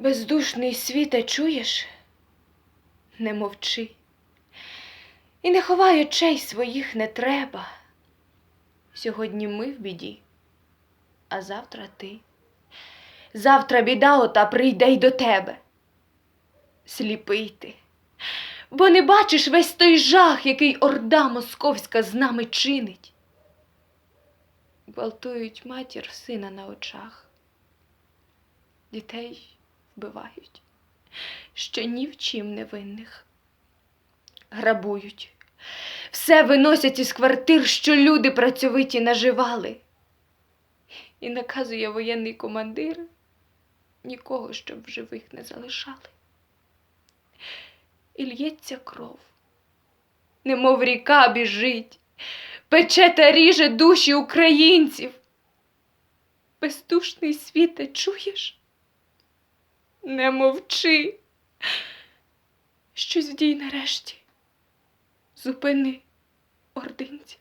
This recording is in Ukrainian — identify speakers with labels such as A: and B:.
A: Бездушний світе, чуєш? Не мовчи. І не ховай очей своїх не треба. Сьогодні ми в біді, а завтра ти. Завтра біда ота прийде й до тебе. Сліпий ти, бо не бачиш весь той жах, який орда московська з нами чинить. Гвалтують матір сина на очах, дітей вбивають, що ні в чим не винних. Грабують, все виносять із квартир, що люди працьовиті наживали. І наказує воєнний командир нікого, щоб в живих не залишали. І лється кров, немов ріка біжить, пече та ріже душі українців. Бездушний світе, чуєш? Не мовчи. Щось вдій нарешті. Зупини ординців.